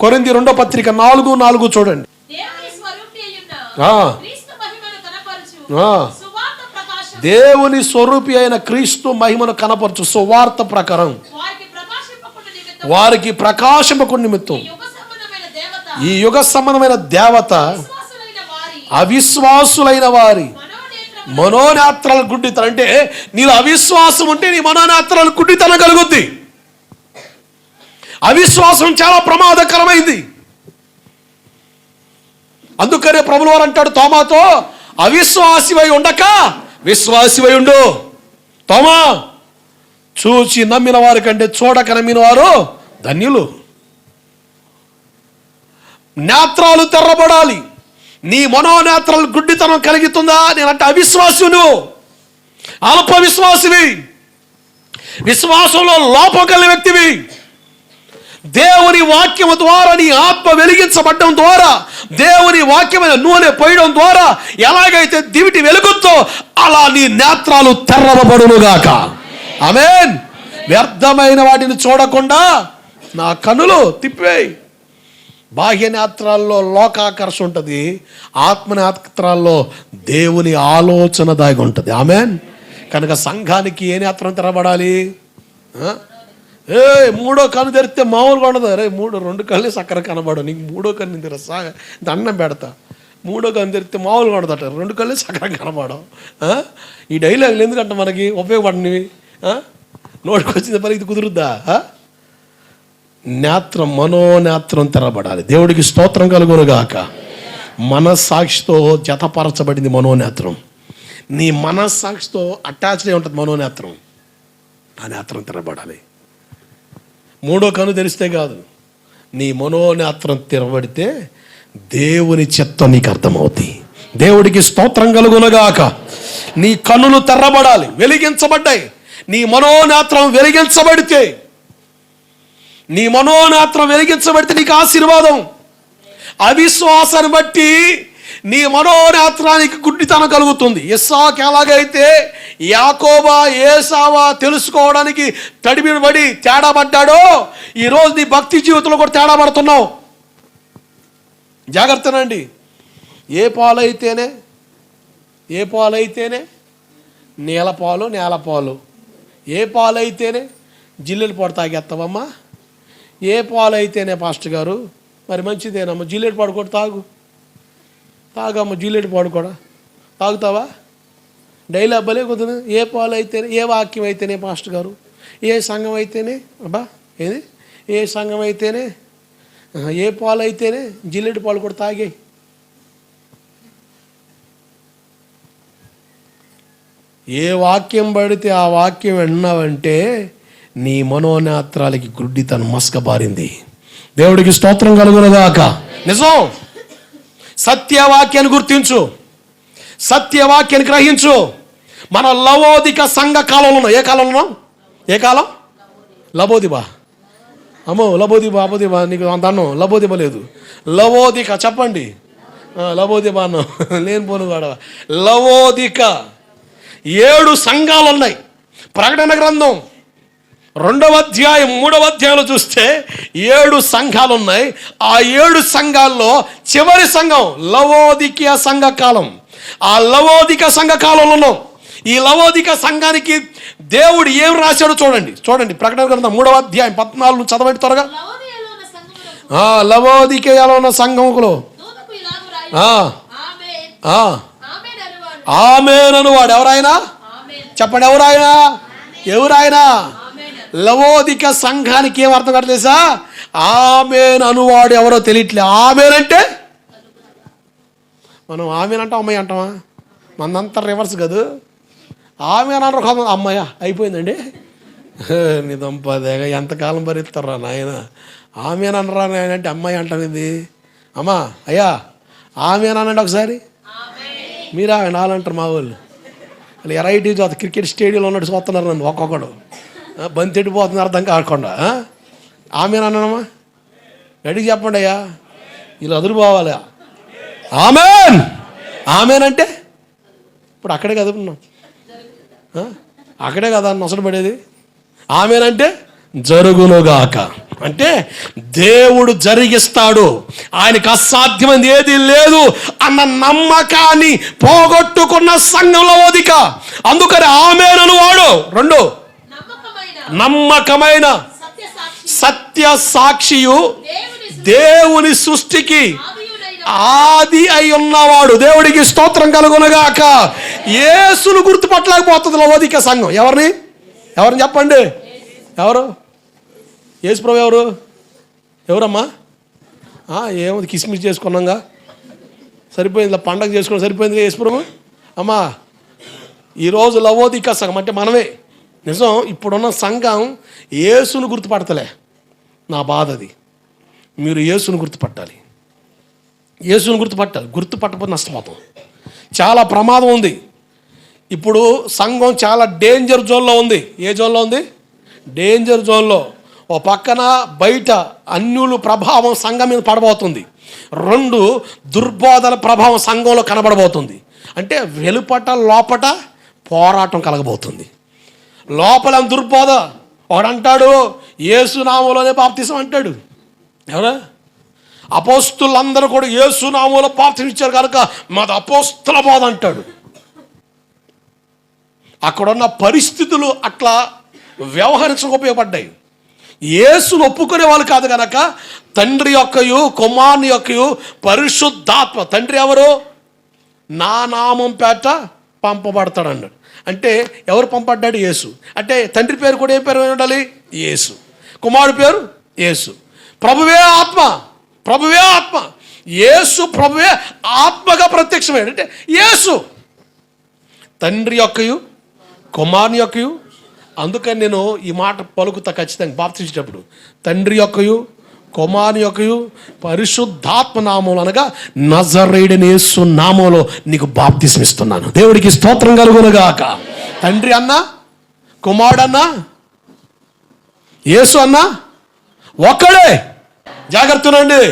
కొరింది రెండో పత్రిక నాలుగు నాలుగు చూడండి. దేవుని స్వరూపి అయిన క్రీస్తు మహిమను కనపరచు సువార్త ప్రకారం. వారికి నిమిత్తం. ప్రకాశింపకు నిమిత్తం. ఈ యుగ సంబంధమైన దేవత. అవిశ్వాసులైన వారి. మనోనేత్రం మనోనేత్రాలు గుడ్డితనం. అంటే నీలో అవిశ్వాసం ఉంటే నీ మనోనేత్రాలు గుడ్డితనం కలుగుద్ది. అవిశ్వాసం చాలా ప్రమాదకరమైంది. అందుకనే ప్రభులవారు అంటాడు తోమాతో అవిశ్వాసివై ఉండక విశ్వాసివై ఉండు. తోమా చూచి నమ్మిన వారి కంటే చూడక నమ్మిన వారు ధన్యులు. నేత్రాలు తెరబడాలి. నీ మనోనేత్రాలు గుడ్డితనం కలుగుతుందా? నేనంటే అవిశ్వాసును. అల్ప విశ్వాసివి విశ్వాసంలో లోపం కలిగిన వ్యక్తివి. దేవుని వాక్యము ద్వారా నీ ఆత్మ వెలిగించబడడం ద్వారా దేవుని వాక్యమైన నూనె పోయడం ద్వారా ఎలాగైతే దివిటి వెలుగుతో అలా నీ నేత్రాలు తెరవబడునుగాక. ఆమెన్. వ్యర్థమైన వాటిని చూడకుండా నా కనులు తిప్పివేయి. బాహ్య నేత్రాల్లో లోకాకర్ష ఉంటుంది ఆత్మ నేత్రాల్లో దేవుని ఆలోచన దాగి ఉంటుంది. ఆమెన్. కనుక సంఘానికి ఏ నేత్రం తెరబడాలి ఏ మూడో కన్ను తెరిస్తే మామూలుగా ఉండదు. అరే మూడు రెండు కళ్ళు సక్కర కనబడు నీకు మూడో కన్ను తెరసా దండం పెడతా. మూడో కన్ను తెరిస్తే మామూలుగా ఉండదట. రెండు కళ్ళు చక్కర కనబడవు. ఈ డైలాగులు ఎందుకంటే మనకి ఉపయోగపడినవి? నోటికి వచ్చిన పని ఇది కుదురుద్దా? నేత్రం మనోనేత్రం తెరబడాలి. దేవుడికి స్తోత్రం కలుగునుగాక. మనస్సాక్షితో జతపరచబడింది మనోనేత్రం. నీ మనస్సాక్షితో అటాచ్డ్ అయి ఉంటుంది మనోనేత్రం. ఆ నేత్రం తెరబడాలి. మూడో కను తెరిస్తే కాదు. నీ మనోనేత్రం తెరబడితే దేవుని చిత్తం నీకు అర్థమవుతుంది దేవుడికి స్తోత్రం కలుగునగాక నీ కన్నులు తెరబడాలి వెలిగించబడ్డాయి. నీ మనోనేత్రం వెలిగించబడితే నీ మనోనేత్రం వెలిగించబడితే నీకు ఆశీర్వాదం. అవిశ్వాసాన్ని బట్టి నీ మనోరాత్రానికి గుడ్డితనం కలుగుతుంది. ఇస్సాకు ఎలాగైతే యాకోబా ఏసావా తెలుసుకోవడానికి తడిమిబడి తేడా పడ్డాడో ఈరోజు నీ భక్తి జీవితంలో కూడా తేడా పడుతున్నావు జాగ్రత్తనండి. ఏ పాలైతేనే ఏ పాలైతేనే నీల పాలు నేల పాలు. ఏ పాలైతేనే జిల్లెలు పాడు తాగేస్తావమ్మా ఏ పాలు అయితేనే పాస్టర్ గారు మరి మంచిదేనమ్మా జిల్లేడు పాడు కూడా తాగు. తాగమ్మ జిల్లేడు పాడుకోడా? తాగుతావా? డైలీ అబ్బలే కుదరదు ఏ పాలు అయితేనే ఏ వాక్యం అయితేనే పాస్టర్ గారు? ఏ సంఘం అయితేనే అబ్బా ఏది? ఏ సంఘం అయితేనే ఏ పాలు అయితేనే జిల్లెడు పాలు కూడా తాగాయి ఏ వాక్యం పడితే ఆ వాక్యం విన్నావంటే నీ మనోనేత్రాలకి గుడ్డితనం మస్కబారింది. దేవుడికి స్తోత్రం కలుగునగాక. నిజం? సత్యవాక్యాన్ని గుర్తించు. సత్యవాక్యాన్ని గ్రహించు. మన లవోదిక సంఘ కాలంలో ఏ కాలంలో ఏ కాలం? లబోదిబా. అమ్మో లబోదిబా అబోదిబా నీకు అంత అన్నం. లబోదిబ లేదు. లవోదిక చెప్పండి. ఆ, లబోదిబా అన్నం. లేని పోను కూడా లవోదిక. ఏడు సంఘాలు ఉన్నాయి. ప్రకటన గ్రంథం. రెండవ అధ్యాయం మూడవ అధ్యాయంలో చూస్తే ఏడు సంఘాలు ఉన్నాయి ఆ ఏడు సంఘాల్లో చివరి సంఘం లవోదికీయ సంఘ కాలం ఆ లవోదిక సంఘ కాలంలో ఈ లవోదిక సంఘానికి దేవుడు ఏం రాశాడో చూడండి. చూడండి ప్రకటన గ్రంథం మూడవ అధ్యాయం పద్నాలుగు చదవండి త్వరగా. లవోదికేయలో ఉన్న ఆ, ఆమేన్. ఆమేనను వాడు ఎవరైనా ఆమేన్ చెప్పండి ఎవరాయనా? ఎవరాయనా? లవోదిక సంఘానికి ఏం అర్థం కట్టలేసా ఆమెన్ అనువాడు ఎవరో తెలియట్లే. ఆమెనంటే? మనం ఆమెన్ అంటాం అమ్మాయి అంటామా? మనంతా రివర్స్ కాదు? ఆమె అన్నారు ఒక అమ్మాయ? అయిపోయిందండి. నీ ఎంతకాలం భరిస్తారా నాయన? ఆమె అనరా నాయన అంటే అమ్మాయి అంటానిది ఇది అమ్మా అయ్యా ఆమె అనండి ఒకసారి. మీరా నాలంటారు మా వాళ్ళు. ఎరైటీ చూత క్రికెట్ స్టేడియంలో ఉన్నట్టు చూస్తున్నారు నన్ను ఒక్కొక్కడు. బంతి ఎట్టిపోతుంది అర్థం కాకుండా ఆమె అన్నమ్మా రెడీ చెప్పండి అయ్యా. వీళ్ళు అదురు పోవాలి? ఆమెన్! ఆమెనంటే? ఇప్పుడు అక్కడే కదా ఉన్నాం. అక్కడే కదా నొసలు పడేది. ఆమెనంటే? జరుగునుగాక. అంటే దేవుడు జరిగిస్తాడు. ఆయనకు అసాధ్యమైనది ఏది లేదు అన్న నమ్మకాన్ని పోగొట్టుకున్న సంఘంలో ఓదిక అందుకని ఆమెనను వాడు. రెండు. నమ్మకమైన సత్య సాక్షియు దేవుని సృష్టికి ఆది అయి ఉన్నవాడు. దేవుడికి స్తోత్రం కలుగునగాక. యేసును గుర్తుపట్టలేకపోతుంది లవోదిక సంఘం. ఎవరిని? ఎవరిని చెప్పండి? ఎవరు? యేసు ప్రభు ఎవరు? ఎవరమ్మా? ఏముంది? కిస్మిస్ చేసుకున్నాగా. సరిపోయింది పండగ చేసుకోవడం సరిపోయింది యేసు ప్రభు. అమ్మా ఈరోజు లవోదిక సంఘం అంటే మనమే. నిజం ఇప్పుడున్న సంఘం యేసును గుర్తుపడతలే. నా బాధ అది. మీరు యేసును గుర్తుపట్టాలి. యేసును గుర్తుపట్టాలి. గుర్తుపట్టకపోతే నష్టపోతాం. చాలా ప్రమాదం ఉంది. ఇప్పుడు సంఘం చాలా డేంజర్ జోన్లో ఉంది. ఏ జోన్లో ఉంది? డేంజర్ జోన్లో. ఓ పక్కన బయట అన్యులు ప్రభావం సంఘం మీద పడబోతుంది. రెండు దుర్బోధన ప్రభావం సంఘంలో కనబడబోతుంది. అంటే వెలుపట లోపట పోరాటం కలగబోతుంది. లోపల దుర్బోధ. ఒకడంటాడు ఏసునామంలోనే బాప్తిసం అంటాడు. ఎవరా? అపోస్తులందరూ కూడా ఏసునామంలో బాప్తిసం ఇచ్చారు కనుక మాది అపోస్తుల బోధ అంటాడు. అక్కడున్న పరిస్థితులు అట్లా వ్యవహరించక ఉపయోగపడ్డాయి. యేసును ఒప్పుకునే వాళ్ళు కాదు కనుక తండ్రి యొక్కయు కుమారుని యొక్కయు పరిశుద్ధాత్మ. తండ్రి ఎవరు? నా నామం పేట పంపబడతాడు అన్నాడు అంటే ఎవరు పంపడ్డాడు? యేసు. అంటే తండ్రి పేరు కూడా ఏం పేరు ఉండాలి? యేసు. కుమారుడు పేరు? యేసు. ప్రభువే ఆత్మ. ప్రభువే ఆత్మ. యేసు ప్రభువే ఆత్మగా ప్రత్యక్షమయ్యాడు. అంటే యేసు. తండ్రి యొక్కయు కుమారుని యొక్కయు. అందుకని నేను ఈ మాట పలుకుతా ఖచ్చితంగా బాప్తించేటప్పుడు తండ్రి యొక్కయు కుమారుని యొక్క పరిశుద్ధాత్మ నామములు అనగా నజరేడని యేసు నామంలో నీకు బాప్తిస్మిస్తున్నాను. దేవుడికి స్తోత్రం కలుగునుగాక. తండ్రి అన్నా కుమారుడన్నా యేసు అన్నా ఒక్కడే. జాగ్రత్తనండి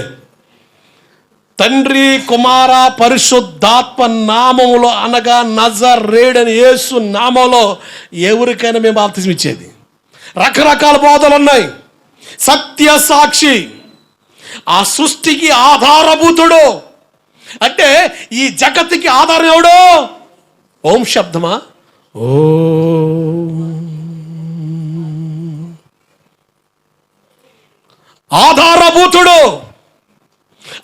తండ్రి కుమార పరిశుద్ధాత్మ నామములో అనగా నజరేడని యేసు నామంలో ఎవరికైనా మేము బాప్తిజం ఇచ్చేది రకరకాల బోధలు ఉన్నాయి సత్య సాక్షి ఆ సృష్టికి ఆధారభూతుడు. అంటే ఈ జగత్తుకి ఆధారం ఎవడు? ఓం శబ్దమా? ఓ. ఆధారభూతుడు.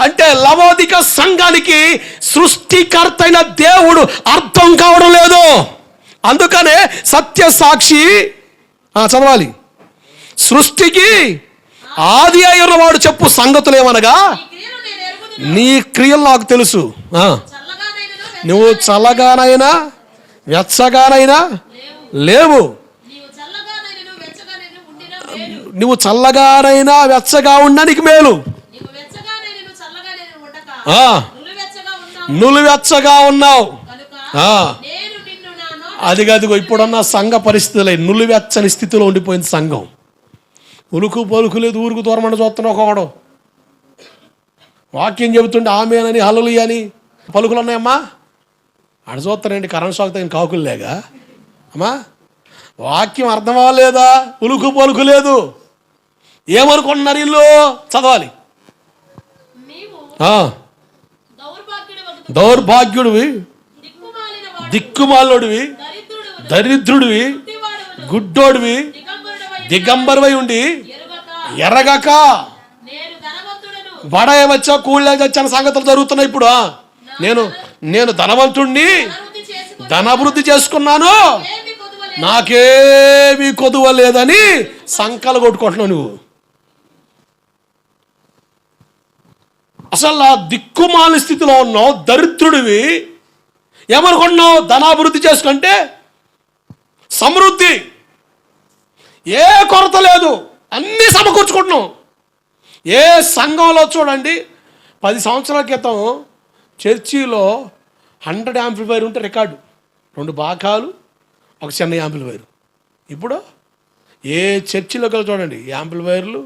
అంటే లవోదిక సంఘానికి సృష్టికర్తైన దేవుడు అర్థం కావడం లేదు. అందుకనే సత్య సాక్షి చదవాలి. సృష్టికి ఆది అయిన వాడు చెప్పు సంగతులు ఏమనగా? నీ క్రియలు నాకు తెలుసు. నువ్వు చల్లగానైనా వెచ్చగానైనా లేవు. నువ్వు చల్లగానైనా వెచ్చగా ఉండడానికి మేలు. నులు వెచ్చగా ఉన్నావు. అది కాదు ఇప్పుడున్న సంఘ పరిస్థితులే నులివెచ్చని స్థితిలో ఉండిపోయింది సంఘం. ఉలుకు పలుకు లేదు ఊరుకు దూరమని చూస్తున్నా ఒకడు. వాక్యం చెబుతుండే ఆమెనని హలలు అని పలుకులు ఉన్నాయమ్మా? అడ చూస్తారండి కరెంట్ షాక్ తగిన కాకులు లేగా అమ్మా వాక్యం అర్థం అవ్వలేదా? ఉలుకు పలుకు లేదు. ఏమనుకుంటున్నారు ఇల్లు చదవాలి. దౌర్భాగ్యుడివి దిక్కుమాలోడివి దరిద్రుడు దరిద్రుడివి గుడ్డోడివి దిగంబరవై ఉండి ఎరుగక ఎరగక నేను ధనవంతుడను. బడాయి వచ్చా కూళ్ళ వచ్చిన సంగతులు జరుగుతున్నాయి ఇప్పుడు. నేను నేను ధనవంతుణ్ణి ధనాభివృద్ధి చేసుకున్నాను. నాకేమీ కొదువ లేదని సంకలు కొట్టుకుంటున్నావు నువ్వు. అసలు ఆ దిక్కుమాలి స్థితిలో ఉన్నావు దరిద్రుడివి. ఏమనుకుంటున్నావు? ధనాభివృద్ధి చేసుకుంటే సమృద్ధి. ఏ కొరత లేదు. అన్నీ సమకూర్చుకుంటున్నాం. ఏ సంఘంలో చూడండి పది సంవత్సరాల క్రితం చర్చిలో హండ్రెడ్ యాంప్లిఫైర్ ఉంటే రికార్డు. రెండు బాకాలు ఒక చిన్న యాంప్లిఫైర్ ఇప్పుడు ఏ చర్చిలోకి వెళ్ళి చూడండి యాంప్లిఫైర్లు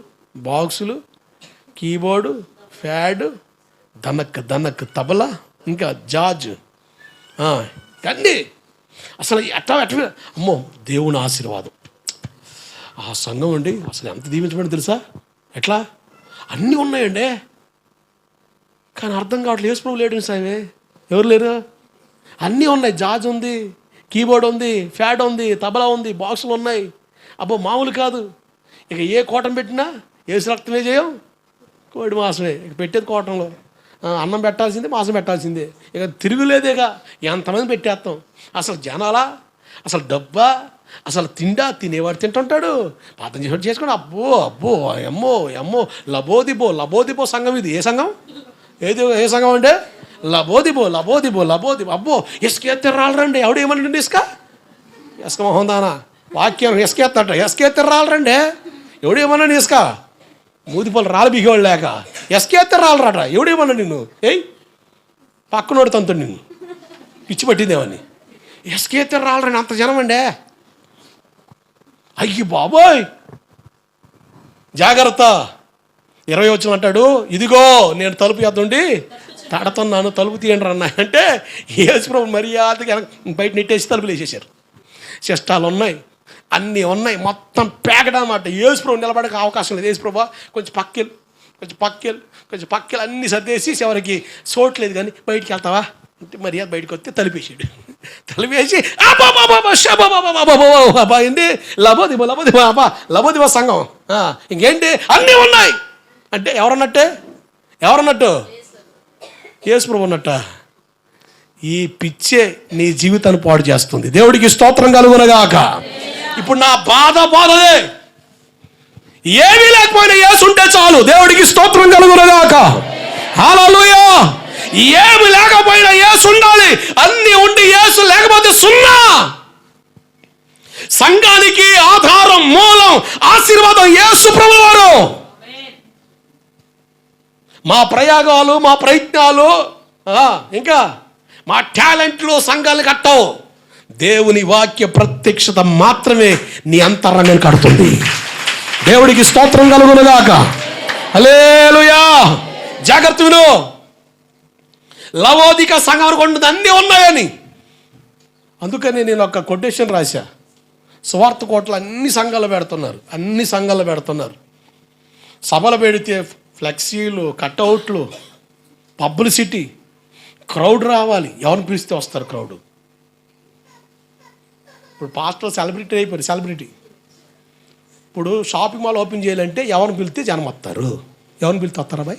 బాక్సులు కీబోర్డు ఫ్యాడ్ దనక్ దనక్ తబలా ఇంకా జాజ్. కండి అసలు ఎట్లా ఎట్లా అమ్మో దేవుని ఆశీర్వాదం. ఆ సంఘం అండి అసలు ఎంత దీవించబడి తెలుసా? ఎట్లా? అన్నీ ఉన్నాయండి. కానీ అర్థం కావట్లేదు. యేసు ప్రభు లేడు సామే. ఎవరు లేరు? అన్నీ ఉన్నాయి. జాజ్ ఉంది కీబోర్డ్ ఉంది ఫ్యాడ్ ఉంది తబలా ఉంది బాక్సులు ఉన్నాయి. అబ్బో మామూలు కాదు. ఇక ఏ కోటం పెట్టినా ఏసు రక్తమే చేయం కోడి మాసమే. ఇక పెట్టేది కోటంలో. అన్నం పెట్టాల్సిందే మాసం పెట్టాల్సిందే. ఇక తిరుగులేదేగా ఎంతమంది పెట్టేస్తాం? అసలు జనాలా? అసలు డబ్బా? అసలు తిండా తినేవాడు తింటుంటాడు. పాతం చేసేవాడు చేసుకోండి అబ్బో అబ్బో ఎమ్మో ఎమ్మో లబోదిబో లబోదిబో సంఘం ఇది. ఏ సంఘం? ఏది ఏ సంఘం అంటే? లబోదిబో లబోదిబో లబోదిబో. అబ్బో ఇసుకెత్తి రాలరండి ఎవడు ఏమనండి ఇసుక? ఇసుక మొహం దానా వాక్యం ఇసుకెత్తట ఇసుకెత్తి రాలరండి ఎవడు ఏమన్నాడు ఇసుక? మూదిపళ్ళు రాళ్ళు బిగేవాళ్ళు లేక. ఎస్కేస్తే రాలరాట ఎవడేమన్నా నిన్ను? ఏయ్ పక్కనోడు తంతుడు నిన్ను. పిచ్చి పట్టిందేమని ఎస్కేస్తే రాలరండి అంత జనం అండే. అయ్యి బాబోయ్! జాగ్రత్త! ఇరవై వచ్చిన అంటాడు ఇదిగో నేను తలుపు ఎద్దుండి తడతున్నాను తలుపు తీయండి అన్న. అంటే యేసుప్రభు మర్యాదగా బయట నెట్టేసి తలుపులు వేసేసారు శిష్టాలు ఉన్నాయి అన్నీ ఉన్నాయి మొత్తం ప్యాకెట్ అనమాట యేసుప్రభు నిలబడక అవకాశం లేదు. యేసుప్రభు కొంచెం పక్కెళ్ళు కొంచెం పక్కెళ్ళు కొంచెం పక్కెలు అన్నీ సర్దేసి చివరికి సోట్లేదు కానీ బయటికి వెళ్తావా? అంటే మర్యాద బయటకు వస్తే తలిపేసాడు తలిపేసి అబ్బా ఏంటి లబోదిబో లబోదిబో అబ్బా లబోదిబో సంఘం ఇంకేంటి అన్నీ ఉన్నాయి అంటే ఎవరన్నట్టే ఎవరన్నట్టు యేసుప్రభు ఉన్నట్ట ఈ పిచ్చే నీ జీవితాన్ని పాడు చేస్తుంది దేవుడికి స్తోత్రం కలుగునగాక ఇప్పుడు నా బాధ బాధదే ఏమీ లేకపోయినా ఏసుంటే చాలు దేవుడికి స్తోత్రం కలుగునగాక హాలూయా ఏమి లేకపోయినా ఏసు ఉండాలి. అన్ని ఉండి యేసు లేకపోతే సున్నా. సంఘానికి ఆధారం మూలం ఆశీర్వాదం యేసు ప్రభువారు మా ప్రయాగాలు మా ప్రయత్నాలు ఆ, ఇంకా మా టాలెంట్లు సంఘాలు కట్టవు. దేవుని వాక్య ప్రత్యక్షత మాత్రమే నీ అంతరంగం కడుతుంది. దేవుడికి స్తోత్రం కలుగునుగాక. అలేలుయా జాగ్రత్త విను. లవోదిక సంఘం అన్నీ ఉన్నాయని. అందుకని నేను ఒక కొటేషన్ రాశా. స్వార్థ కోట్లు అన్ని సంఘాలు పెడుతున్నారు. అన్ని సంఘాలు పెడుతున్నారు. సభలు పెడితే ఫ్లెక్సీలు కట్అవుట్లు పబ్లిసిటీ క్రౌడ్ రావాలి. ఎవరిని పిలిస్తే వస్తారు క్రౌడ్. ఇప్పుడు పాస్టర్ సెలబ్రిటీ అయిపోయారు సెలబ్రిటీ. ఇప్పుడు షాపింగ్ మాల్ ఓపెన్ చేయాలంటే ఎవరిని పిలిస్తే జనం వస్తారు. ఎవరిని పిలిస్తే వస్తారా బాయ్?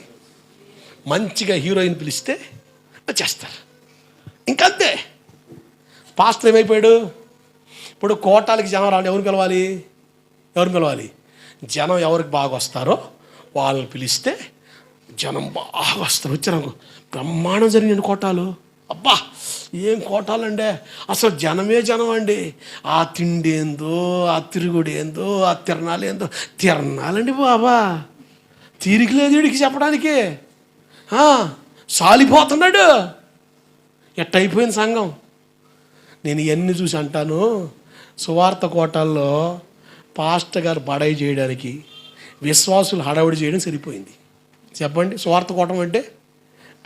మంచిగా హీరోయిన్ పిలిస్తే చేస్తారు. ఇంకంతే పాస్టర్ ఏమైపోయాడు? ఇప్పుడు కోటాలకి జనం రావాలి ఎవరిని పిలవాలి? ఎవరిని పిలవాలి? జనం ఎవరికి బాగా వస్తారో వాళ్ళని పిలిస్తే జనం బాగా వస్తారు. వచ్చారు బ్రహ్మాండం జరిగిన కోటాలు. అబ్బా ఏం కోటాలండే? అసలు జనమే జనం అండి. ఆ తిండి ఏందో ఆ తిరుగుడు ఏందో ఆ తిరణాలు ఏందో. తిరణాలండి బాబా. తీరిక లేదు వీడికి చెప్పడానికి. సాలిపోతున్నాడు. ఎట్టయిపోయింది సంఘం? నేను ఇవన్నీ చూసి అంటాను సువార్త కోటల్లో పాస్టర్ గారు బడాయి చేయడానికి విశ్వాసులు హడావుడి చేయడం సరిపోయింది. చెప్పండి సువార్త కోటం అంటే?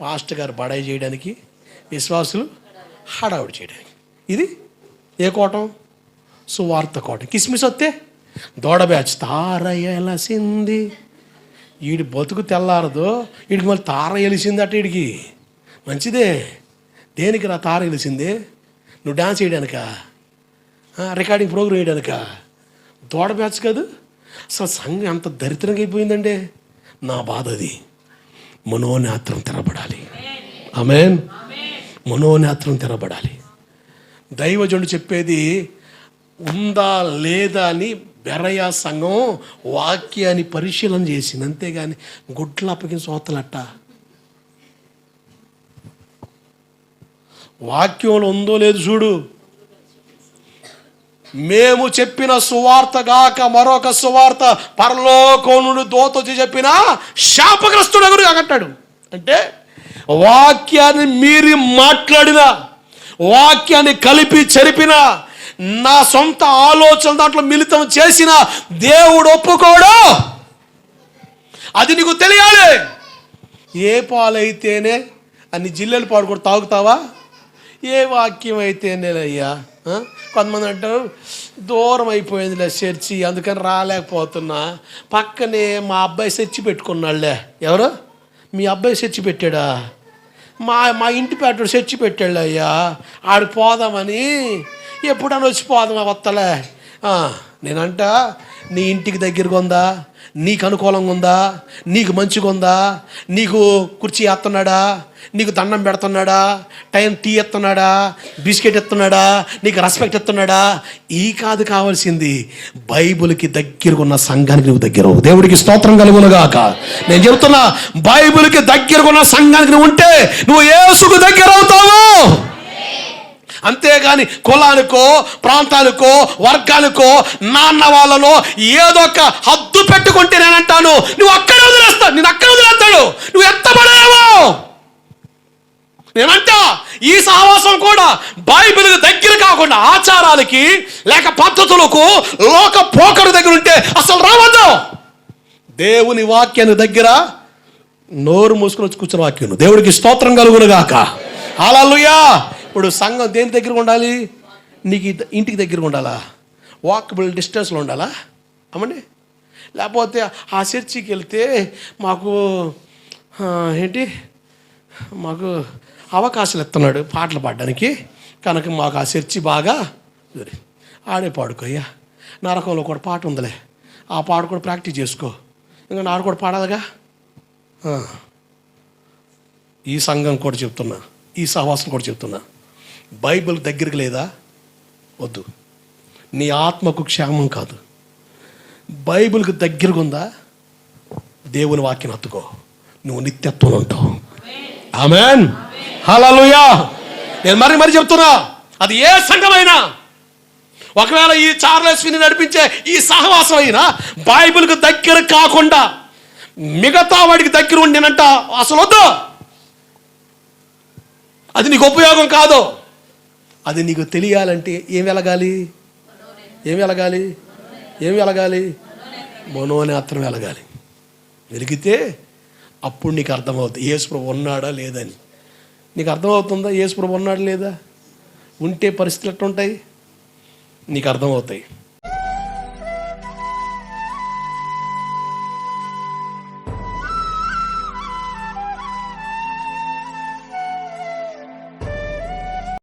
పాస్టర్ గారు బడాయి చేయడానికి విశ్వాసులు హడావుడి చేయడానికి. ఇది? ఏ కోటం? సువార్త కోటం. కిస్మిస్ వస్తే దోడ బ్యాచ్ తార వీడి బతుకు తెల్లారదు వీడికి మళ్ళీ తార వెలిసిందట వీడికి మంచిదే. దేనికి రా తార వెలిసింది? నువ్వు డాన్స్ చేయడానికా? రికార్డింగ్ ప్రోగ్రామ్ వేయడానికా? దోడ బ్యాచ్ కాదు. అసలు సంఘం ఎంత దరిద్రంగా అయిపోయిందండి. నా బాధ అది. మనోనేత్రం తెరబడాలి. ఆమెన్. మనోనేత్రం తెరబడాలి. దైవజనుడు చెప్పేది ఉందా లేదా అని బెరయా సంఘం వాక్యాన్ని పరిశీలన చేసింది. అంతేగాని గుడ్లు అప్పగించి సోతలట్ట వాక్యంలో ఉందో లేదు చూడు. మేము చెప్పిన సువార్త గాక మరొక సువార్త పరలోకోనుడు దోతొచ్చి చెప్పిన శాపగ్రస్తుడు ఎవరు అంటాడు అంటే వాక్యాన్ని మీరి మాట్లాడిన వాక్యాన్ని కలిపి చెరిపినా నా సొంత ఆలోచన దాంట్లో మిళితం చేసిన దేవుడు ఒప్పుకోడు. అది నీకు తెలియాలి. ఏ పాలైతేనే అన్ని జిల్లెలు పాడు కూడా తాగుతావా? ఏ వాక్యం అయితేనే అయ్యా కొంతమంది అంటారు దూరం అయిపోయిందిలే చర్చి అందుకని రాలేకపోతున్నా. పక్కనే మా అబ్బాయి చర్చి పెట్టుకున్నాడులే. ఎవరు? మీ అబ్బాయి చర్చి పెట్టాడా? మా మా ఇంటి పెట్టాడు చర్చి పెట్టాడు అయ్యా. ఆడికి పోదామని ఎప్పుడన్నా వచ్చి మా వత్తలే? నేనంట నీ ఇంటికి దగ్గరగా ఉందా? నీకు అనుకూలంగా ఉందా? నీకు మంచిగా ఉందా? నీకు కుర్చీ ఎత్తున్నాడా నీకు దండం పెడుతున్నాడా? టైం టీ ఎత్తున్నాడా బిస్కెట్ ఎత్తున్నాడా నీకు రెస్పెక్ట్ ఎత్తున్నాడా ఈ కాదు కావాల్సింది బైబిల్కి దగ్గరగా ఉన్న సంఘానికి నువ్వు దగ్గర దేవుడికి స్తోత్రం కలుగునుగాక. నేను చెబుతున్నా బైబిల్కి దగ్గరగా ఉన్న సంఘానికి నువ్వు ఉంటే నువ్వు ఏసుకు దగ్గర అవుతావు. అంతేగాని కులానికో ప్రాంతానికో వర్గానికో నాన్న వాళ్ళలో ఏదో ఒక హద్దు పెట్టుకుంటే నేను అంటాను. నువ్వు అక్కడ వదిలేస్తా నేను అక్కడ వదిలేస్తాడు నువ్వు ఎత్తబడేవో నేనంటా ఈ సహవాసం కూడా బైబిల్కి దగ్గర కాకుండా ఆచారాలకి లేక పద్ధతులకు లోక పోకరు దగ్గర ఉంటే అసలు రావద్దు. దేవుని వాక్యాన్ని దగ్గర నోరు మూసుకుని వచ్చి కూర్చున్న వాక్యం దేవుడికి స్తోత్రం కలుగునుగాక అలా ఇప్పుడు సంఘం దేని దగ్గర ఉండాలి? నీకు ఇంటికి దగ్గర ఉండాలా? వాకబుల్ డిస్టెన్స్లో ఉండాలా? అమ్మండి లేకపోతే ఆ చర్చికి వెళ్తే మాకు ఏంటి? మాకు అవకాశాలు ఇస్తున్నాడు పాటలు పాడడానికి. కనుక మాకు ఆ చర్చి బాగా ఆడే పాడుకోయ్యా. నరకంలో కూడా పాట ఉందిలే. ఆ పాట కూడా ప్రాక్టీస్ చేసుకో. ఇంకా నాడు కూడా పాడాలిగా? ఈ సంఘం కూడా చెప్తున్నా. ఈ సహవాసం కూడా చెప్తున్నా. బైబిల్ దగ్గరికి లేదా? వద్దు. నీ ఆత్మకు క్షేమం కాదు. బైబిల్కి దగ్గరకు ఉందా? దేవుని వాక్యం హత్తుకో. నువ్వు నిత్యత్వం ఉంటావు. ఆమెన్. హల్లెలూయా. నేను మరి మరి చెప్తున్నా. అది ఏ సంఘమైనా ఒకవేళ ఈ చార్లెస్విని నడిపించే ఈ సహవాసం అయినా బైబిల్కి దగ్గర కాకుండా మిగతా వాడికి దగ్గర ఉండినంట అసలు వద్దు. అది నీకు ఉపయోగం కాదు. అది నీకు తెలియాలంటే ఏం వెలగాలి ఏం వెలగాలి ఏం వెలగాలి మనోనేత్రం వెలగాలి వెలిగితే అప్పుడు నీకు అర్థమవుతుంది. యేసుప్రభు ఉన్నాడా లేదని నీకు అర్థమవుతుందా? యేసుప్రభు ఉన్నాడా లేదా? ఉంటే పరిస్థితులు ఎట్లుంటాయి? నీకు అర్థమవుతాయి.